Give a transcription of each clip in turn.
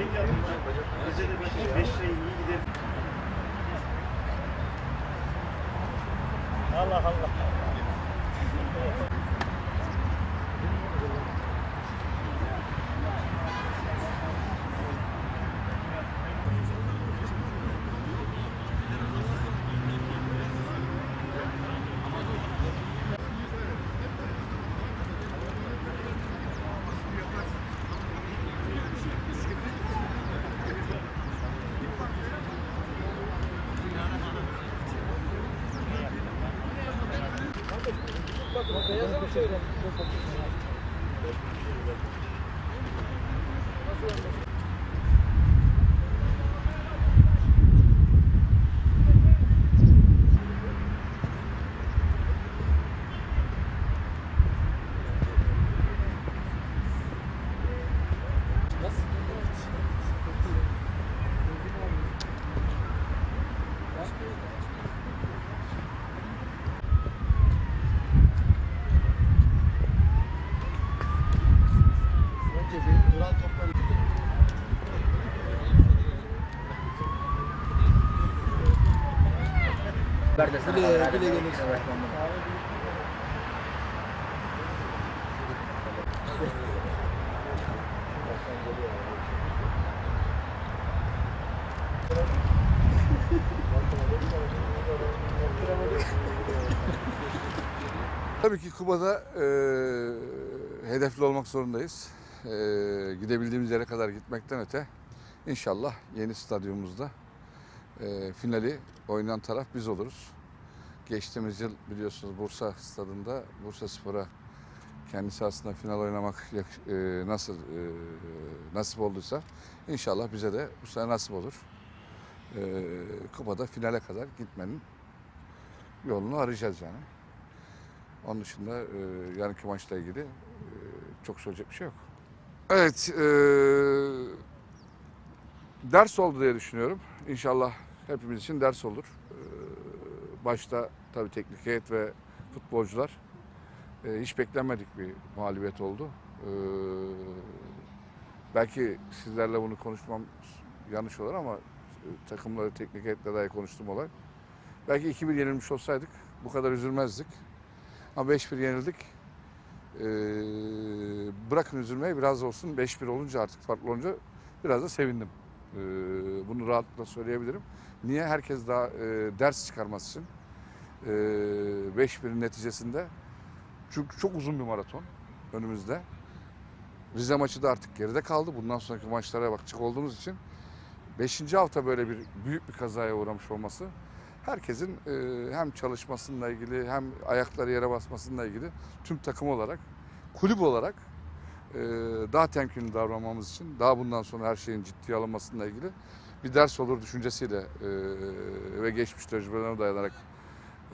şey yaptım ben. Bize de 5 liraya şey, şey iyi gidelim. Allah Allah. Şöyle. Nasıl Bile, bile gelirsin. Tabii ki Kuba'da e, hedefli olmak zorundayız. E, gidebildiğimiz yere kadar gitmekten öte inşallah yeni stadyumumuzda e, finali oynayan taraf biz oluruz. Geçtiğimiz yıl biliyorsunuz Bursa stadında Bursa Spor'a kendisi aslında final oynamak e, nasıl e, nasip olduysa inşallah bize de bu sene nasip olur. E, Kuba'da finale kadar gitmenin yolunu arayacağız yani. Onun dışında e, yarınki maçla ilgili e, çok söyleyecek bir şey yok. Evet, e, ders oldu diye düşünüyorum. İnşallah hepimiz için ders olur. E, başta tabii teknik heyet ve futbolcular e, hiç beklenmedik bir mağlubiyet oldu. E, belki sizlerle bunu konuşmam yanlış olur ama e, takımları teknik heyetle dahi konuştum olay. Belki 2-1 yenilmiş olsaydık bu kadar üzülmezdik. Ama 5-1 yenildik. Ee, bırakın üzülmeyi biraz olsun 5-1 olunca artık farklı olunca biraz da sevindim. Ee, bunu rahatlıkla söyleyebilirim. Niye? Herkes daha e, ders çıkarması için. Ee, 5-1'in neticesinde. Çünkü çok uzun bir maraton önümüzde. Rize maçı da artık geride kaldı. Bundan sonraki maçlara bakacak olduğumuz için 5. hafta böyle bir büyük bir kazaya uğramış olması herkesin e, hem çalışmasıyla ilgili hem ayakları yere basmasıyla ilgili tüm takım olarak, kulüp olarak e, daha temkinli davranmamız için, daha bundan sonra her şeyin ciddiye alınmasıyla ilgili bir ders olur düşüncesiyle e, ve geçmiş tecrübelerine dayanarak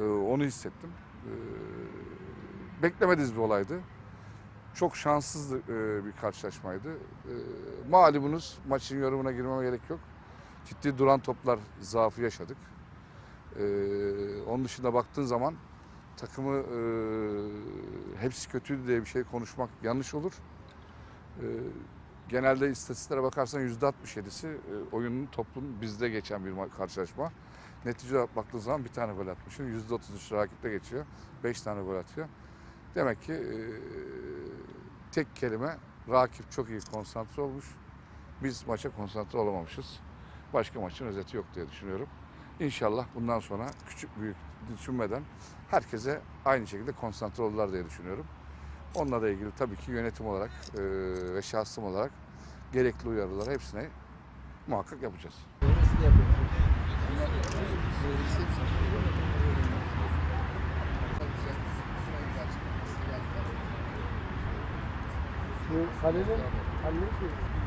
e, onu hissettim. E, beklemediğimiz bir olaydı. Çok şanssız bir karşılaşmaydı. Malumunuz maçın yorumuna girmeme gerek yok. Ciddi duran toplar zaafı yaşadık. Ee, onun dışında baktığın zaman takımı e, hepsi kötüydü diye bir şey konuşmak yanlış olur. Ee, genelde istatistiklere bakarsan yüzde 67'si e, oyunun toplum bizde geçen bir ma- karşılaşma. Netice olarak baktığın zaman bir tane gol atmışsın. Yüzde 33 rakipte geçiyor. Beş tane gol atıyor. Demek ki e, tek kelime rakip çok iyi konsantre olmuş. Biz maça konsantre olamamışız. Başka maçın özeti yok diye düşünüyorum. İnşallah bundan sonra küçük büyük düşünmeden herkese aynı şekilde konsantre olurlar diye düşünüyorum. Onunla da ilgili tabii ki yönetim olarak e, ve şahsım olarak gerekli uyarıları hepsine muhakkak yapacağız. Şu kalenin şey.